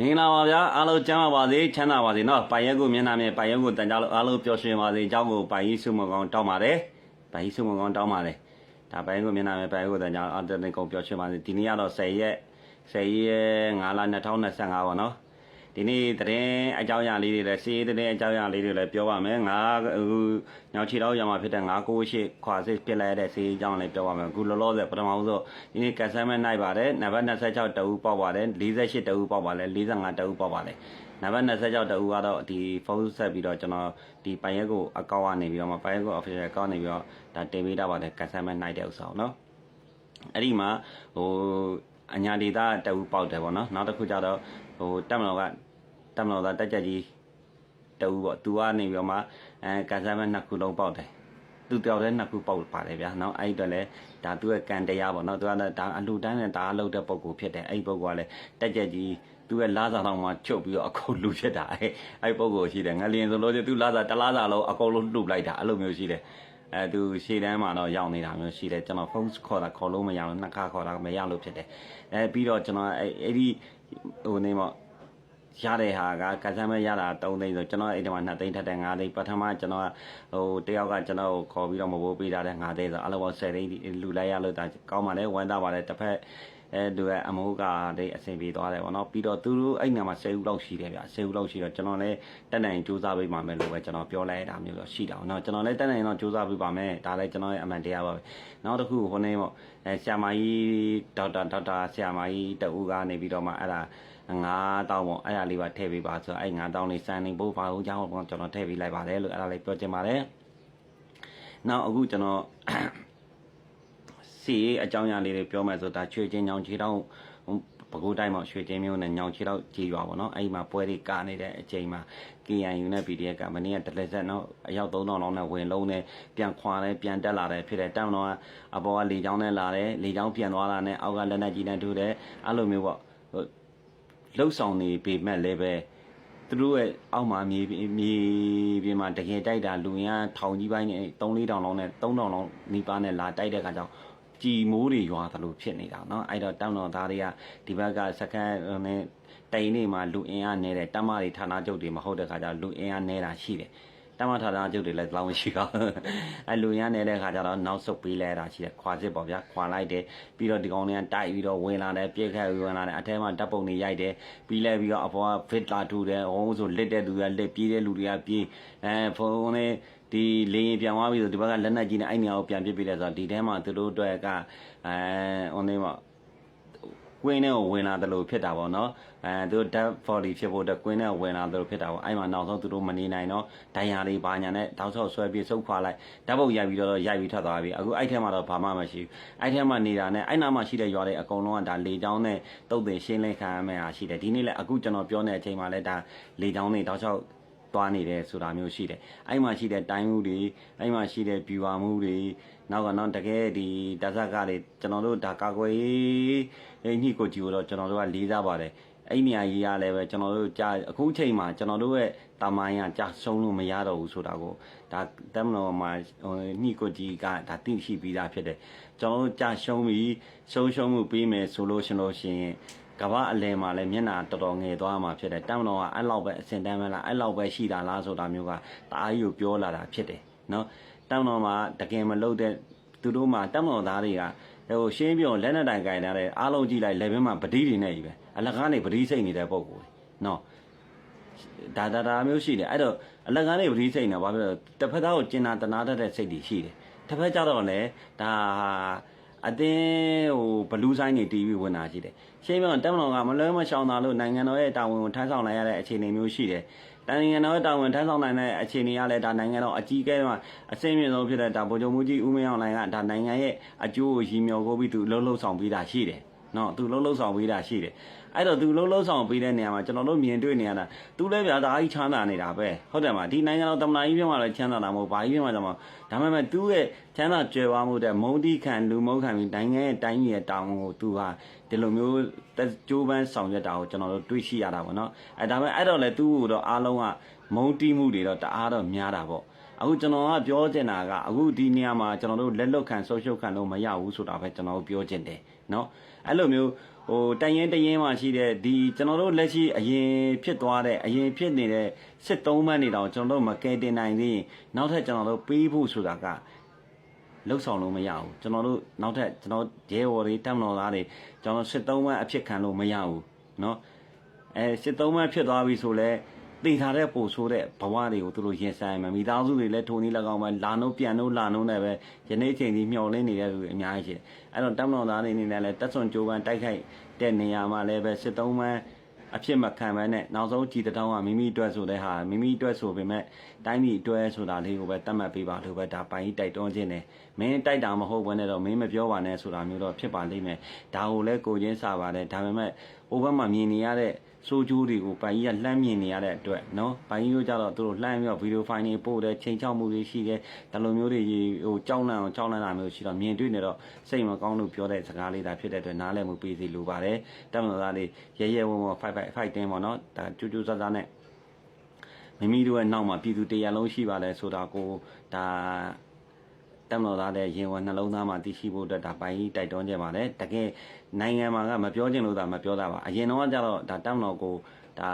မင်္ဂလာပါဗျာအားလုံးကျမ်းပါပါစေချမ်းသာပါစေနော်ပိုင်ရက်ကိုမျက်နှာမြင်ပိုင်ရက်ကိုတန်ကြလို့အားလုံးပျော်ရွှင်ပါစေအကြောင်းကိုပိုင်ကြီးစုမကောင်းတောင်းပါတယ်ပိုင်ကြီးစုမကောင်းတောင်းပါတယ်ဒါပိုင်ကိုမျက်နှာမြင်ပိုင်ရက်ကိုတန်ကြလို့အားလုံးကိုပျော်ရွှင်ပါစေဒီနေ့ကတော့10ရက်10ရက်9လ2025ပါနော် ဒီနေ့တရင်အကြောင်းအရာလေးတွေလည်းစီးတရင်အကြောင်းအရာလေးတွေလည်းပြောပါမယ်ငါအခုညောင်ချီတော့ရမှာဖြစ်တဲ့998ခွာစစ်ပြစ်လိုက်တဲ့စီးအကြောင်းလည်းပြောပါမယ်အခုလောလောဆယ်ပထမဆုံးဒီနေ့ကန်ဆယ်မဲ့နိုင်ပါတယ်နံပါတ်26တအူပေါက်ပါတယ်48တအူပေါက်ပါတယ်45တအူပေါက်ပါတယ်နံပါတ်26တအူကတော့ဒီဖုန်းဆက်ပြီးတော့ကျွန်တော်ဒီပိုင်ရက်ကိုအကောင့်ကနေပြီးတော့မှပိုင်ရက်ကို official account နေပြီးတော့ဒါတင်ပေးတာပါတယ်ကန်ဆယ်မဲ့နိုင်တဲ့ဥစ္စာကိုနော်အဲ့ဒီမှာဟိုအညာဒေတာတအူပေါက်တယ်ဗောနော်နောက်တစ်ခုကျတော့ဟိုတက်မတော်ကတက် မတော်သားတက်ကြက်ကြီးတအူပေါ့သူကနေပြီးတော့မှအဲကန်ဆယ်မဲ့နှစ်ခုလုံးပေါက်တယ်သူတယောက်တည်းနှစ်ခုပေါက်ပါတယ်ဗျာနော်အဲ့ဒီတော့လေဒါသူရဲ့ကံတရားပေါ့နော်သူကလည်းဒါအလူတန်းနဲ့ဒါအလုပ်တဲ့ပုံကိုဖြစ်တယ်အဲ့ဒီပုံကလည်းတက်ကြက်ကြီးသူရဲ့လာစာတော့မှချုပ်ပြီးတော့အခုလူဖြစ်တာအဲ့အဲ့ပုံကိုရှိတယ်ငလျင်ဆိုလို့သူလာစာတလားစာလုံးအကုန်လုံးလှုပ်လိုက်တာအဲ့လိုမျိုးရှိတယ်အဲသူရှေ့တန်းမှာတော့ရောက်နေတာမျိုးရှိတယ်ကျွန်တော်ဖုန်းခေါ်တာခေါ်လို့မရလို့နှစ်ခါခေါ်တာမရလို့ဖြစ်တယ်အဲပြီးတော့ကျွန်တော်အဲအဲ့ဒီဟိုနေပေါ့ ရတဲ့ဟာကကစားမဲ့ရတာ3သိန်းဆိုကျွန်တော်အဲ့ဒီမှာ2သိန်းထက်တဲ့5သိန်းပထမကျွန်တော်ဟိုတယောက်ကကျွန်တော်ကိုခေါ်ပြီးတော့မဘိုးပေးတာတဲ့5သိန်းဆိုအလုံးပေါင်း10သိန်းလူလိုက်ရလို့ဒါကောင်းပါလေဝမ်းသာပါလေတစ်ဖက်အဲသူကအမိုးကတဲ့အဆင်ပြေသွားတယ်ဗောနော်ပြီးတော့သူတို့အဲ့နာမှာ10ဦးလောက်ရှိတယ်ဗျ10ဦးလောက်ရှိတော့ကျွန်တော်လည်းတက်နိုင်စူးစမ်းပေးပါမယ်လို့ပဲကျွန်တော်ပြောလိုက်တာမျိုးတော့ရှိတာဗောနော်ကျွန်တော်လည်းတက်နိုင်တော့စူးစမ်းပေးပါမယ်ဒါလည်းကျွန်တော်ရဲ့အမှန်တရားပါပဲနောက်တစ်ခုဟိုနေပေါ့အဲဆရာမကြီးဒေါက်တာဒေါက်တာဆရာမကြီးတဦးကနေပြီးတော့မှအဲ့ဒါ 9000ပေါ့အဲ့ဒါလေးပါထည့်ပေးပါဆိုတော့အဲ့9000လေးစံနေဖို့ပါဦးကြောင်းပေါ့ကျွန်တော်ထည့်ပေးလိုက်ပါတယ်လို့အဲ့ဒါလေးပြောချင်ပါတယ်နောက်အခုကျွန်တော်စီရေးအကြောင်းအရာလေးတွေပြောမယ်ဆိုတာချွေချင်းညောင်ချီတော့ပကူတိုင်းမှာရွှေချင်းမျိုးနဲ့ညောင်ချီတော့ကြည်ရွာပေါ့နော်အဲ့ဒီမှာပွဲတွေကာနေတဲ့အချိန်မှာ KNU နဲ့ PDF ကမနေ့ကတလက်ဆက်နော်အယောက်3000လောက်နဲ့ဝင်လုံးနဲ့ပြန်ခွာတယ်ပြန်တက်လာတယ်ဖြစ်တယ်တောင်းတော့အပေါ်ကလေချောင်းနဲ့လာတယ်လေချောင်းပြန်သွားတာနဲ့အောက်ကလက်နက်ကြီးနဲ့ထိုးတယ်အဲ့လိုမျိုးပေါ့ဟို လှုပ်ဆောင်နေပေမဲ့လည်းပဲသူတို့ရဲ့အောက်မှာမြေမြေပြင်မှာတကယ်တိုက်တာလူရန်ထောင်ကြီးပိုင်းနဲ့3 4တောင်လောက်နဲ့3တောင်လောက်နီးပါးနဲ့လာတိုက်တဲ့ခါကျတော့ကြည်မိုးတွေရွာသလိုဖြစ်နေတာเนาะအဲ့တော့တောင်တော်သားတွေကဒီဘက်ကစကန်နဲ့တိုင်နေမှာလူအင်အားနေတဲ့တမတွေဌာနချုပ်တွေမဟုတ်တဲ့ခါကျလူအင်အားနေတာရှိတယ် တမဌာနချုပ်တွေလည်းတောင်းမရှိတော့အဲလူရမ်းနေတဲ့ခါကျတော့နောက်ဆုတ်ပေးလဲတာရှိတယ်ခွာစစ်ပေါ့ဗျာခွာလိုက်တယ်ပြီးတော့ဒီကောင်တွေကတိုက်ပြီးတော့ဝင်လာတယ်ပြည့်ခတ်ဝင်လာတယ်အထဲမှာဓာတ်ပုံတွေရိုက်တယ်ပြီးလဲပြီးတော့အပေါ်ကဖစ်လာထူတယ်ဟိုးဆိုလစ်တဲ့လူကလစ်ပြေးတဲ့လူတွေကပြေးအဲဖုန်းနဲ့ဒီလေရင်ပြန်သွားပြီဆိုဒီဘက်ကလက်နက်ကြီးနဲ့အဲ့နေရာကိုပြန်ပစ်ပြလိုက်ဆိုတော့ဒီထဲမှာသူတို့အတွက်ကအဲဟိုနေမှာ ကွင်းထဲကိုဝင်လာတယ်လို့ဖြစ်တာပေါ့နော်အဲသူတို့ dead body ဖြစ်ဖို့အတွက်ကွင်းထဲကိုဝင်လာတယ်လို့ဖြစ်တာပေါ့အဲ့မှာနောက်ဆုံးသူတို့မနေနိုင်တော့ဒိုင်ယာတွေဘာညာနဲ့တောက်ဆောက်ဆွဲပြီးစုပ်ခွာလိုက်ဓာတ်ပုတ်ရိုက်ပြီးတော့ရိုက်ပြီးထွက်သွားပြီအခုအဲ့ထဲမှာတော့ဘာမှမရှိဘူးအဲ့ထဲမှာနေတာနဲ့အဲ့နာမှာရှိတဲ့ရွာတွေအကုန်လုံးကဒါလေချောင်းနဲ့တုတ်တင်ရှင်းလင်းခံရမယ့်ဟာရှိတယ်ဒီနေ့လည်းအခုကျွန်တော်ပြောနေတဲ့အချိန်မှာလည်းဒါလေချောင်းတွေတောက်ဆောက် သွားနေတယ်ဆိုတာမျိုးရှိတယ်အဲ့မှာရှိတဲ့တိုင်းမှုတွေအဲ့မှာရှိတဲ့ viewer မှုတွေနောက်ကတော့တကယ်ဒီတဇက်ကတွေကျွန်တော်တို့ဒါကာကွယ်ရေးညှိကိုကြည့်လို့ကျွန်တော်တို့ကလေးစားပါတယ် အဲ့နေရာကြီးရလည်းပဲကျွန်တော်တို့ကြာအခုချိန်မှာကျွန်တော်တို့ရဲ့တာမိုင်းကကြာဆုံးလို့မရတော့ဘူးဆိုတာကိုဒါတက်မတော်မှာညှိကိုကြီးကဒါသိရှိပြီးသားဖြစ်တယ်ကျွန်တော်တို့ကြာရှုံးပြီးဆုံးရှုံးမှုပြီးမယ်ဆိုလို့ရှင်လို့ရှိရင်ကဘာအလဲမှာလည်းမျက်နှာတော်တော်ငယ်သွားမှာဖြစ်တယ်တမ်းတော်ကအဲ့လောက်ပဲအစင်တမ်းပဲလားအဲ့လောက်ပဲရှိတာလားဆိုတာမျိုးကတအားကြီးကိုပြောလာတာဖြစ်တယ်နော်တမ်းတော်မှာတကယ်မလုပ်တဲ့သူတို့မှာတမ်းတော်သားတွေက ဟိုရှင်းပြောလက်နဲ့တိုင်ကြိုင်ထားတဲ့အားလုံးကြည့်လိုက်လက်ဘင်းမှာပတိတွေနဲ့ကြီးပဲအလကားနေပတိစိတ်နေတဲ့ပုံကိုနော်ဒါဒါဒါမျိုးရှိတယ်အဲ့တော့အလကားနေပတိစိတ်နေဘာဖြစ်လဲတစ်ဖက်သားကိုကျင်နာတနာတတ်တဲ့စိတ်တွေရှိတယ်တစ်ဖက်ကြတော့လည်းဒါအတင်းဟိုဘလူးဆိုင်နေတီးပြီးဝင်တာရှိတယ်ရှင်းပြောတက်မတော်ကမလွဲမရှောင်တာလို့နိုင်ငံတော်ရဲ့တာဝန်ကိုထမ်းဆောင်လိုက်ရတဲ့အခြေအနေမျိုးရှိတယ် နိုင်ငံတော်တာဝန်ထမ်းဆောင်နိုင်တဲ့အခြေအနေကလည်းဒါနိုင်ငံတော်အကြီးအကဲမှာအစိမ့်မြင့်ဆုံးဖြစ်တဲ့ဒါဗိုလ်ချုပ်မှုကြီးဦးမင်းအောင်လှိုင်ကဒါနိုင်ငံရဲ့အကျိုးကိုရည်မျှော်ကိုပြီးသူလှုပ်လှုပ်ဆောင်ပေးတာရှိတယ် နော်သူလှုပ်လှုပ်ဆောင်ပေးတာရှိတယ်အဲ့တော့သူလှုပ်လှုပ်ဆောင်ပေးတဲ့နေရာမှာကျွန်တော်တို့မြင်တွေ့နေရတာသူလည်းဗျာဒါကြီးချမ်းသာနေတာပဲဟုတ်တယ်မဒီနိုင်ငံတော်တမနာကြီးပြမှာလည်းချမ်းသာတာမဟုတ်ဘာကြီးပြမှာကြောင့်ဒါမှမဟုတ်သူ့ရဲ့ချမ်းသာကြွယ်ဝမှုတဲ့မုံတိခံလူမုံခံပြီးနိုင်ငံရဲ့တိုင်းရဲ့တောင်းကိုသူဟာဒီလိုမျိုးကြိုးပမ်းဆောင်ရွက်တာကိုကျွန်တော်တို့တွေ့ရှိရတာပေါ့နော်အဲဒါပေမဲ့အဲ့တော့လေသူ့ကိုတော့အားလုံးကမုံတိမှုတွေတော့တအားတော့များတာပေါ့ အခုကျွန်တော်ကပြောချင်တာကအခုဒီနေရာမှာကျွန်တော်တို့လက်လွတ်ခံဆုပ်ရှုပ်ခံလို့မရဘူးဆိုတာပဲကျွန်တော်တို့ပြောချင်တယ်เนาะအဲ့လိုမျိုးဟ ဟိုတန်ရင်တရင်မှရှိတဲ့ဒီကျွန်တော်တို့လက်ရှိအရင်ဖြစ်သွားတဲ့အရင်ဖြစ်နေတဲ့စစ်သုံးမှတ်နေတော့ကျွန်တော်တို့မကယ်တင်နိုင်သေးရင်နောက်ထပ်ကျွန်တော်တို့ပေးဖို့ဆိုတာကလှုပ်ဆောင်လို့မရဘူးကျွန်တော်တို့နောက်ထပ်ကျွန်တော်ရဲဝေါ်တွေတက်မတော်သားတွေကျွန်တော်စစ်သုံးမှတ်အဖြစ်ခံလို့မရဘူးเนาะအဲစစ်သုံးမှတ်ဖြစ်သွားပြီဆိုလဲ သိထားတဲ့ပို့ဆိုးတဲ့ဘဝတွေကိုသူတို့ရင်ဆိုင်မှာမိသားစုတွေလည်းထုံနေ၎င်းပဲလာနှုတ်ပြန်နှုတ်လာနှုတ်နဲ့ပဲယနေ့ချိန်ကြီးမျောလင်းနေတဲ့လူတွေအများကြီးရှိတယ်အဲ့တော့တက်မတော်သားတွေအနေနဲ့လည်းတက်စွန်ကြိုးပမ်းတိုက်ခိုက်တဲ့နေရာမှာလည်းပဲစစ်သုံးမှတ်အဖြစ်မခံဘဲနဲ့နောက်ဆုံးကြည်တောင်းကမိမိအတွက်ဆိုတဲ့ဟာမိမိအတွက်ဆိုပေမဲ့တိုင်းပြည်အတွက်ဆိုတာလေးကိုပဲတတ်မှတ်ပေးပါလို့ပဲဒါပိုင်းတိုက်တွန်းခြင်းနဲ့မင်းတိုက်တာမဟုတ်ဘဲနဲ့တော့မင်းမပြောပါနဲ့ဆိုတာမျိုးတော့ဖြစ်ပါလိမ့်မယ်ဒါကိုလည်းကိုချင်းစာပါတယ်ဒါပေမဲ့ ဟိုဘက်မှာမြင်နေရတဲ့စိုးကျိုးတွေကိုပိုင်ကြီးကလှမ်းမြင်နေရတဲ့အတွက်နော်ပိုင်ကြီးတို့ကြတော့သူတို့လှမ်းပြီးတော့ဗီဒီယိုဖိုင်တွေပို့တယ်ချိန်ချောက်မှုတွေရှိတယ်ဒါလိုမျိုးတွေဟိုကြောက်လန့်အောင်ကြောက်လန့်တာမျိုးရှိတော့မြင်တွေ့နေတော့စိတ်မကောင်းလို့ပြောတဲ့စကားလေးဒါဖြစ်တဲ့အတွက်နားလည်မှုပေးစီလိုပါတယ်တက်မလို့သားလေးရဲရဲဝံ့ဝံ့5 5 5တင်းပေါ့နော်ဒါကြိုးကြိုးစားစားနဲ့မိမိတို့ရဲ့နောက်မှာပြည်သူတရလုံးရှိပါလဲဆိုတာကိုဒါတက်မလို့သားတဲ့ရင်ဝင်နှလုံးသားမှာသိရှိဖို့အတွက်ဒါပိုင်ကြီးတိုက်တွန်းကြပါတယ်တကယ် နိုင်ငံမှာကမပြောချင်လို့ဒါမပြောတာပါအရင်တော့ကျတော့ဒါတက်မလို့ကိုဒါ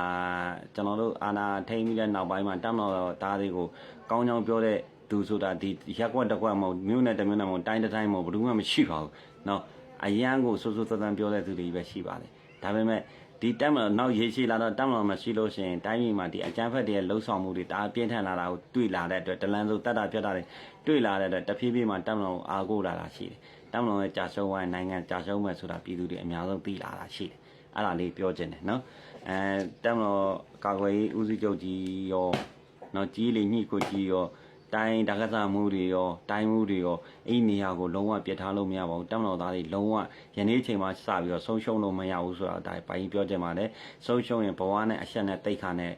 ကျွန်တော်တို့အာနာထိန်ပြီးတဲ့နောက်ပိုင်းမှာတက်မလို့သားတွေကိုကောင်းကြောင်ပြောတဲ့သူဆိုတာဒီရက်ကွက်တစ်ကွက်မဟုတ်မြို့နယ်တစ်မြို့နယ်မဟုတ်တိုင်းတစ်တိုင်းမဟုတ်ဘယ်သူမှမရှိပါဘူးเนาะအရန်ကိုစိုးစိုးသန်သန်ပြောတဲ့သူတွေပဲရှိပါတယ်ဒါပေမဲ့ဒီတက်မလို့နောက်ရေးရှိလာတော့တက်မလို့မရှိလို့ရှိရင်တိုင်းပြည်မှာဒီအကြမ်းဖက်တွေရဲ့လှုပ်ဆောင်မှုတွေဒါအပြင်းထန်လာတာကိုတွေ့လာတဲ့အတွက်တလန်းစုတက်တာပြတ်တာတွေတွေ့လာတဲ့အတွက်တဖြည်းဖြည်းမှတက်မလို့အားကိုးလာတာရှိတယ် တက်မလို့ရဲ့ကြာရှုံးဝိုင်းနိုင်ငံကြာရှုံးမဲ့ဆိုတာပြည်သူတွေအများဆုံးသိလာတာရှိတယ်အဲ့ဒါလေးပြောချင်တယ်နော်အဲတက်မလို့ကာကွယ်ရေးဦးစီးချုပ်ကြီးရောနော်ကြီးလေညှိကိုကြီးရောတိုင်းတက္ကသမှုတွေရောတိုင်းမှုတွေရောအဲ့ဒီနေရာကိုလုံးဝပြစ်ထားလို့မရပါဘူးတက်မတော်သားတွေလုံးဝယနေ့ချိန်မှာစပြီးတော့ဆုံးရှုံးလို့မရဘူးဆိုတာဒါပိုင်းပြောချင်ပါတယ်ဆုံးရှုံးရင်ဘဝနဲ့အဆက်နဲ့တိတ်ခါနဲ့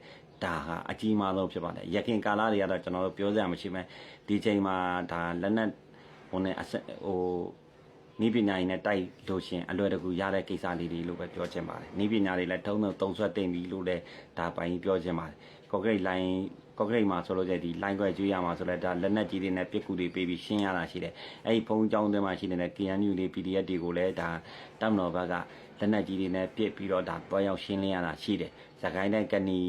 ဒါဟာအကြီးမားဆုံးဖြစ်ပါတယ်ရခင်ကာလတွေကတော့ကျွန်တော်တို့ပြောစရာမရှိမယ်ဒီချိန်မှာဒါလက်နက်ဟိုနဲ့အဆက်ဟို နီးပညာရည်နဲ့တိုက်လို့ရှင်အလွယ်တကူရတဲ့ကိစ္စလေးတွေလို့ပဲပြောချင်ပါတယ်နီးပညာတွေလည်းထုံးထုံတုံဆွတ်တင်ပြီလို့လည်းဒါပိုင်းပြောချင်ပါတယ်ကော့ကရိတ်လိုင်းကော့ကရိတ်မှာဆိုလို့ကျဒီလိုင်းခွဲကျွေးရမှာဆိုလဲဒါလက်နက်ကြီးတွေနဲ့ပစ်ကူတွေပေးပြီးရှင်းရတာရှိတယ်အဲ့ဒီဖုံးကြောင်းတွေမှာရှိနေတဲ့ KNU တွေ PDF တွေကိုလည်းဒါတပ်မတော်ဘက်ကလက်နက်ကြီးတွေနဲ့ပစ်ပြီးတော့ဒါတွားရောက်ရှင်းလင်းရတာရှိတယ်သခိုင်းတိုင်းကနီ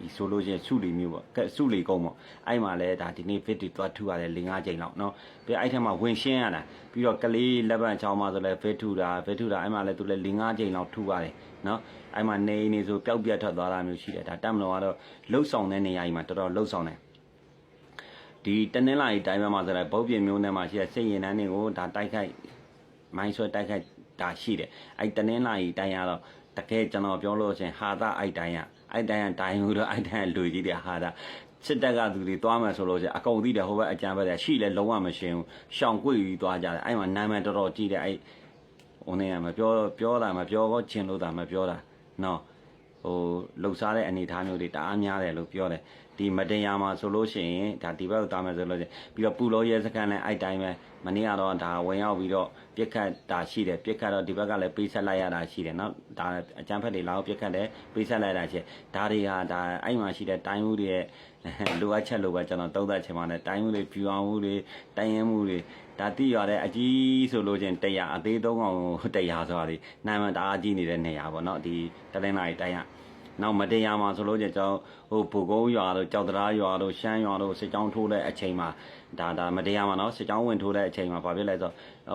ဒီဆိုလို့ချင်းစုလီမျိုးပေါ့ကဲစုလီကုန်းပေါ့အဲ့မှာလဲဒါဒီနေ့ fit တွေတွားထူရတယ်၄၅ချိန်လောက်เนาะပြီးအဲ့ထက်မှာဝင်ရှင်းရတာပြီးတော့ကလေးလက်ပံချောင်းမှာဆိုလဲ fit ထူတာ fit ထူတာအဲ့မှာလဲသူလဲ၄၅ချိန်လောက်ထူရတယ်เนาะအဲ့မှာနေနေဆိုပျောက်ပြတ်ထွက်သွားတာမျိုးရှိတယ်ဒါတက်မလို့ကတော့လှုပ်ဆောင်တဲ့နေရာကြီးမှာတော်တော်လှုပ်ဆောင်တယ်ဒီတနင်္လာရီတိုင်းမှာဆိုလဲဘုတ်ပြင်းမျိုးနဲ့မှာရှိတဲ့စိတ်ရင်နှန်းတွေကိုဒါတိုက်ခိုက်မိုင်းဆွဲတိုက်ခိုက်တာရှိတယ်အဲ့တနင်္လာရီတိုင်းကတော့တကယ်ကျွန်တော်ပြောလို့ရှင်ဟာတာအိုက်တိုင်းက အိုက်တိုင်းကတိုင်းလို့တော့အိုက်တိုင်းကလူကြီးတဲ့ဟာတာစစ်တပ်ကသူတွေသွားမယ်ဆိုလို့ကျအကုန်သိတယ်ဟိုဘက်အကြမ်းပဲတယ်ရှိလဲလုံးဝမရှင်းဘူးရှောင်ကွေ့ပြီးသွားကြတယ်အဲ့မှာနာမည်တော်တော်ကြီးတယ်အဲ့ဟိုနေကမပြောပြောတာမပြောတော့ချင်းလို့တာမပြောတာနော်ဟိုလှုပ်ရှားတဲ့အနေအထားမျိုးတွေတအားများတယ်လို့ပြောတယ် ဒီမတင်ရမှာဆိုလို့ရှိရင်ဒါဒီဘက်ကိုတားမယ်ဆိုလို့ရှိရင်ပြီးတော့ပူလောရဲစကန်လည်းအဲ့တိုင်းပဲမနေ့ကတော့ဒါဝင်ရောက်ပြီးတော့ပြစ်ခတ်တာရှိတယ်ပြစ်ခတ်တော့ဒီဘက်ကလည်းပေးဆက်လိုက်ရတာရှိတယ်နော်ဒါအကြမ်းဖက်တွေလာအောင်ပြစ်ခတ်တယ်ပေးဆက်လိုက်တာရှိဒါတွေဟာဒါအဲ့မှာရှိတဲ့တိုင်းမှုတွေရဲ့လိုအပ်ချက်လိုပဲကျွန်တော်သုံးသပ်ချင်ပါတယ်တိုင်းမှုတွေဖြူအောင်မှုတွေတိုင်းရင်မှုတွေဒါတိရတဲ့အကြီးဆိုလို့ချင်း100အသေး3កောင်100ဆိုတာဒီနိုင်မှဒါအကြီးနေတဲ့နေရာပေါ့နော်ဒီတလင်းလာတိုင်းရ နောက်မတရားမှာဆိုလို့ကျကျွန်တော်ဟိုဘူကုန်းရွာတို့ကြောက်တရားရွာတို့ရှမ်းရွာတို့စစ်ကြောင်းထိုးတဲ့အချိန်မှာဒါဒါမတရားမှာနော်စစ်ကြောင်းဝင်ထိုးတဲ့အချိန်မှာဘာဖြစ်လဲဆို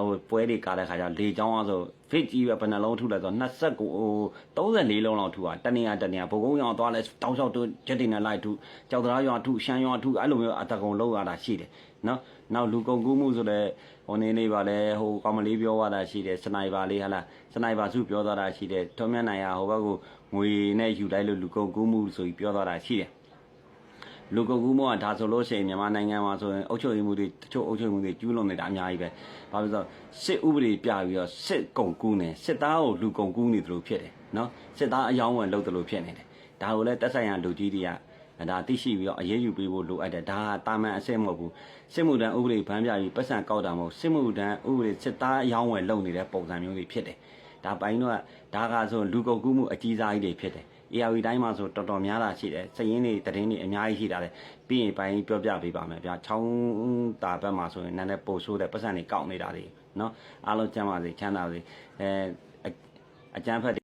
ဟိုပွဲတွေကားတဲ့ခါကျလေကြောင်းအောင်ဆို ဖစ်ကြီးပဲဘယ်နှလုံးထုလဲဆို29ဟို34လုံးလောက်ထုတာတနေရတနေရဘူကုန်းရွာသွားလဲတောင်းလျှောက်တို့ချက်တင်နဲ့လိုက်ထုကြောက်တရားရွာထုရှမ်းရွာထုအဲ့လိုမျိုးအတကုံလုံးရတာရှိတယ်နော်နောက်လူကုန်ကူးမှုဆိုတဲ့ဟိုနေနေပါလဲဟိုကောင်မလေးပြောသွားတာရှိတယ်စနိုက်ပါလေးဟာလားစနိုက်ပါစုပြောသွားတာရှိတယ်ထုံးမြတ်နိုင်ရဟိုဘက်ကငွေနဲ့ယူလိုက်လို့လူကုန်ကူးမှုဆိုပြီးပြောသွားတာရှိတယ် လူကုန်ကူးမှုကဒါဆိုလို့ရှိရင်မြန်မာနိုင်ငံမှာဆိုရင်အုပ်ချုပ်ရေးမှုတွေတချို့အုပ်ချုပ်ရေးမှုတွေကျူးလွန်နေတာအများကြီးပဲ။ဘာဖြစ်လို့စစ်ဥပဒေပြပြီးတော့စစ်ကုန်ကူးနေစစ်သားကိုလူကုန်ကူးနေသလိုဖြစ်တယ်နော်။စစ်သားအယောင်းဝင်လုပ်သလိုဖြစ်နေတယ်။ဒါကိုလည်းတက်ဆိုင်ရာလူကြီးတွေကဒါသိရှိပြီးတော့အရေးယူပေးဖို့လိုအပ်တယ်ဒါဟာတာမန်အဆင့်မဟုတ်ဘူးစစ်မှုထမ်းဥပဒေဗန်းပြပြီးပတ်စံကောက်တာမဟုတ်စစ်မှုထမ်းဥပဒေစစ်သားအယောင်းဝယ်လုပ်နေတဲ့ပုံစံမျိုးတွေဖြစ်တယ်ဒါပိုင်းတော့ဒါကဆိုလူကုန်ကူးမှုအကြီးစားကြီးတွေဖြစ်တယ် ARV တိုင်းမှာဆိုတော်တော်များတာရှိတယ်စရင်တွေသတင်းတွေအများကြီးရှိတာလေပြီးရင်ပိုင်းပြောပြပေးပါမယ်ဗျာချောင်းတာဘက်မှာဆိုရင်နည်းနည်းပိုဆိုးတဲ့ပတ်စံတွေကောက်နေတာတွေနော်အားလုံးကျမ်းပါစေချမ်းသာစေအဲအကျန်းဖက်